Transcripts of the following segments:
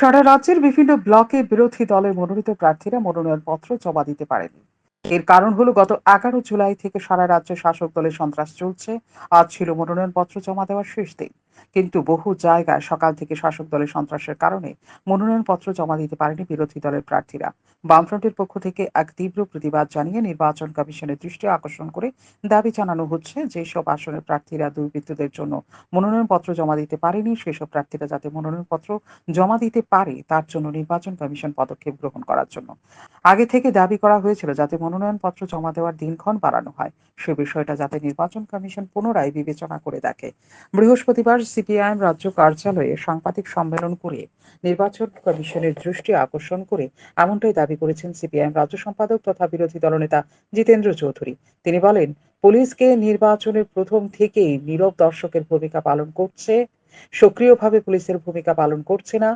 সারা রাজ্যের বিভিন্ন ব্লকে বিরোধী দলের মনোনীত প্রার্থীরা মনোনয়ন পত্র জমা দিতে পারেনি। এর কারণ হলো, গত এগারো জুলাই থেকে সারা রাজ্যে শাসক দলের সন্ত্রাস চলছে। আজ ছিল মনোনয়ন পত্র জমা দেওয়ার শেষ দিন। কিন্তু বহু জায়গায় সকাল থেকে শাসক দলের সন্ত্রাসের কারণে মনোনয়নপত্র জমা দিতে পারেনি বিরোধী দলের প্রার্থীরা। বামফ্রন্টের পক্ষ থেকে এক তীব্র প্রতিবাদ জানিয়ে নির্বাচন কমিশনের দৃষ্টি আকর্ষণ করে দাবি জানানো হচ্ছে যেসব আসনের প্রার্থীরা দুর্বৃত্তদের জন্য মনোনয়নপত্র জমা দিতে পারেনি। সেসব প্রার্থীরা যাতে মনোনয়নপত্র জমা দিতে পারে, তার জন্য নির্বাচন কমিশন পদক্ষেপ গ্রহণ করার জন্য। আগে থেকে দাবি করা হয়েছিল যাতে মনোনয়নপত্র জমা দেওয়ার দিনক্ষণ বাড়ানো হয়। সে বিষয়টা যাতে নির্বাচন কমিশন পুনরায় বিবেচনা করে দেখে। বৃহস্পতিবার সিপিআইএম রাজ্য কার্যালয়ে সাংবাদিক সম্মেলন করে নির্বাচন কমিশনের দৃষ্টি আকর্ষণ করে এমনটাই দাবি করেছেন সিপিআইএম রাজ্য সম্পাদক তথা বিরোধী দলনেতা জিতেন্দ্র চৌধুরী। তিনি বলেন, পুলিশকে নির্বাচনের প্রথম থেকেই নীরব দর্শকের ভূমিকা পালন করছে সক্রিয়ভাবে পুলিশের ভূমিকা পালন করছে না।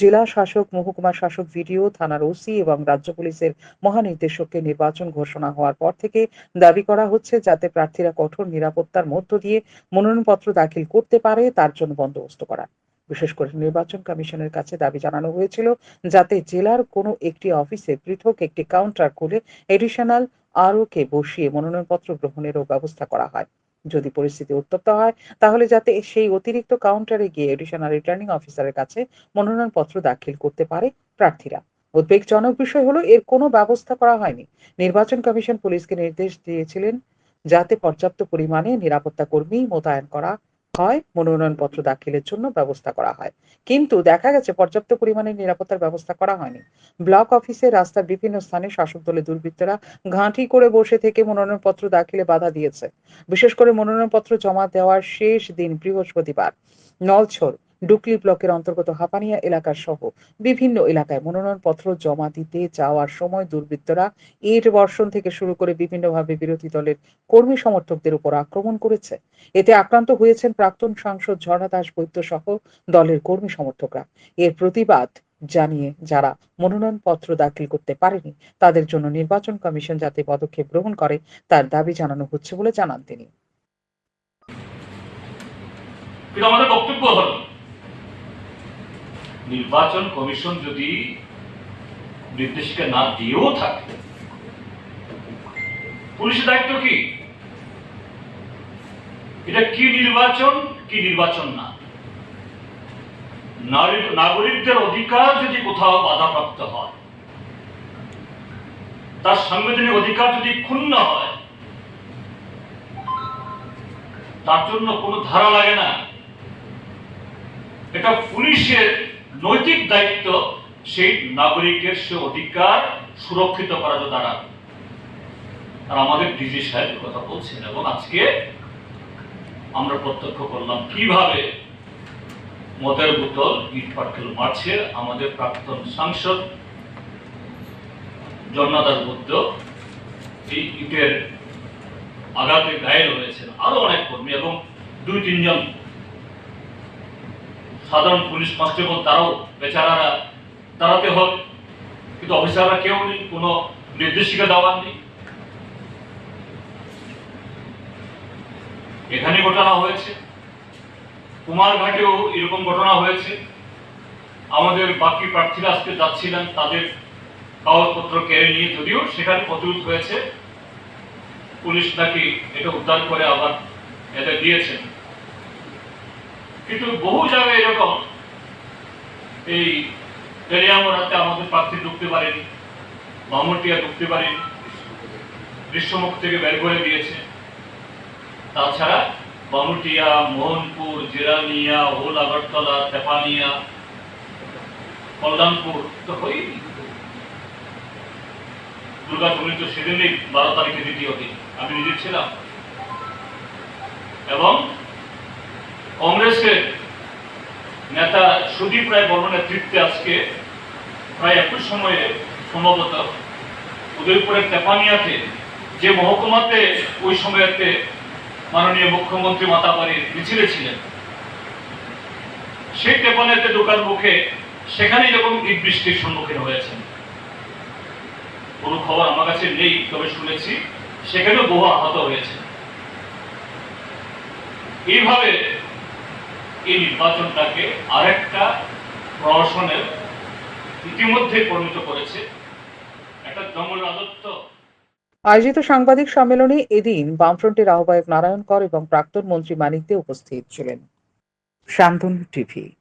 জেলা শাসক, মহকুমা শাসক ভিডিও, থানার ওসি এবং রাজ্য পুলিশের মহানির্দেশককে নির্বাচন ঘোষণা হওয়ার পর থেকে দাবি করা হচ্ছে যাতে প্রার্থীরা কঠোর নিরাপত্তার মধ্য দিয়ে মনোনয়নপত্র দাখিল করতে পারে, তার জন্য বন্দোবস্ত করা। বিশেষ করে নির্বাচন কমিশনের কাছে দাবি জানানো হয়েছিল যাতে জেলার কোনো একটি অফিসে পৃথক একটি কাউন্টার খুলে এডিশনাল আরও কে বসিয়ে মনোনয়নপত্র গ্রহণেরও ব্যবস্থা করা হয়। যদি পরিস্থিতি উত্তপ্ত হয়, তাহলে যাতে সেই অতিরিক্ত কাউন্টারে গিয়ে এডিশনাল রিটার্নিং অফিসারের কাছে মনোনয়নপত্র দাখিল করতে পারে প্রার্থীরা। উদ্বেগজনক বিষয় হলো এর কোনো ব্যবস্থা করা হয়নি। নির্বাচন কমিশন পুলিশকে নির্দেশ দিয়েছিলেন যাতে পর্যাপ্ত পরিমাণে নিরাপত্তা কর্মী মোতায়েন করা হয়, মনোনয়নপত্র দাখিলের জন্য ব্যবস্থা করা হয়। কিন্তু দেখা গেছে, পর্যাপ্ত পরিমাণে নিরাপত্তার ব্যবস্থা করা হয়নি। ব্লক অফিসে রাস্তার বিভিন্ন স্থানে শাসক দলের দুর্বৃত্তরা ঘাঁটি করে বসে থেকে মনোনয়নপত্র দাখিলে বাধা দিয়েছে। বিশেষ করে মনোনয়নপত্র জমা দেওয়ার শেষ দিন বৃহস্পতিবার। নলছড় ডুকলি ব্লকের অন্তর্গত হাপানিয়া এলাকা সহ বিভিন্ন এলাকায় মনোনয়নপত্র জমা দিতে যাওয়ার সময় দুর্বৃত্তরা ইট বর্ষণ থেকে শুরু করে বিভিন্নভাবে বিরোধী দলের কর্মী সমর্থকদের উপর আক্রমণ করেছে। এতে আক্রান্ত হয়েছেন প্রাক্তন সাংসদ ঝর্ণা দাস বৈদ্য সহ দলের কর্মী সমর্থকরা। এর প্রতিবাদ জানিয়ে যারা মনোনয়নপত্র দাখিল করতে পারেনি, তাদের জন্য নির্বাচন কমিশন যাতে পদক্ষেপ গ্রহণ করে, তার দাবি জানানো হচ্ছে বলে জানান তিনি। আমাদের বক্তব্য হল। নির্বাচন কমিশন যদি নির্দেশিকা না দিয়েও থাকে, পুলিশের দায়িত্ব কি? এটা কি নির্বাচন কি নির্বাচন না? নাগরিকদের অধিকার যদি কোথাও বাধাপ্রাপ্ত হয়, তার সাংবিধানিক অধিকার যদি ক্ষুণ্ণ হয়, তার জন্য কোনো ধারা লাগে না। এটা পুলিশের নৈতিক দায়িত্ব সেই নাগরিকের সে অধিকার সুরক্ষিত করা যে তারা আর আমাদের ডিজি সাহেব কথা বলছেন এবং আজকে আমরা প্রত্যক্ষ করলাম কীভাবে মদের বোতল ইট পাটকেল মারছে আমাদের প্রাক্তন সাংসদ জন্নাদার বুদ্ধ। এই ইটের আঘাতে ঘায়েল হয়েছেন আরও অনেক কর্মী এবং দুই তিনজন সাধারণ পুলিশ কনস্টেবল তারাও, বেচারারা দাঁড়াতে হবে কিন্তু অফিসাররা কেউ নেই, কোনো নির্দেশিকা দেওয়ার নেই। এখানে ঘটনা হয়েছে। কুমারঘাটেও এরকম ঘটনা হয়েছে। আমাদের বাকি প্রার্থীরা আজকে যাচ্ছিলেন, তাদের কাগজপত্র কেড়ে নিয়ে, যদিও সেখানে প্রতিরোধ হয়েছে। পুলিশ নাকি এটা উদ্ধার করে আবার এদের দিয়েছেন। কিন্তু বহু জায়গায় এরকম। এই তেলিয়ামরাতে আমাদের প্রার্থী ঢুকতে পারেনি মামুটিয়া ঢুকতে পারেনি গ্রীষ্মমুখ থেকে বের করে দিয়েছে। তাছাড়া বামুটিয়া মোহনপুর, জিরানিয়া ওল আগরতলা, তেপানিয়া, কল্যাণপুর, তো হয়নি দুর্গা তুমি তো সেদিনই বারো তারিখে দ্বিতীয় দিন। আমি নিজে ছিলাম। এবং কংগ্রেসের নেতা সুদীপ রায় বর্মন নেতৃত্বে আজকে প্রায় একই সময়ে সম্ভবত উদয়পুরের তেপানিয়াতে যে মহকুমাতে ওই সময়তে মাননীয় মুখ্যমন্ত্রী মাতাবাড়ির মিছিলে ছিলেন, সেই তেপানিয়াতে ঢোকার মুখে সেখানে এরকম ইট বৃষ্টির সম্মুখীন হয়েছেন। কোনো খবর আমার কাছে নেই, তবে শুনেছি সেখানেও বহু আহত হয়েছে এইভাবে এই নির্বাচনটাকে আরেকটা প্রশাসনের ইতিমধ্যে পরিণত করেছে। একটা রাজত্ব। আয়োজিত সাংবাদিক সম্মেলনে এদিন বামফ্রন্টের আহ্বায়ক নারায়ণ কর এবং প্রাক্তন মন্ত্রী মানিক দে উপস্থিত ছিলেন। শান্তনু টিভি।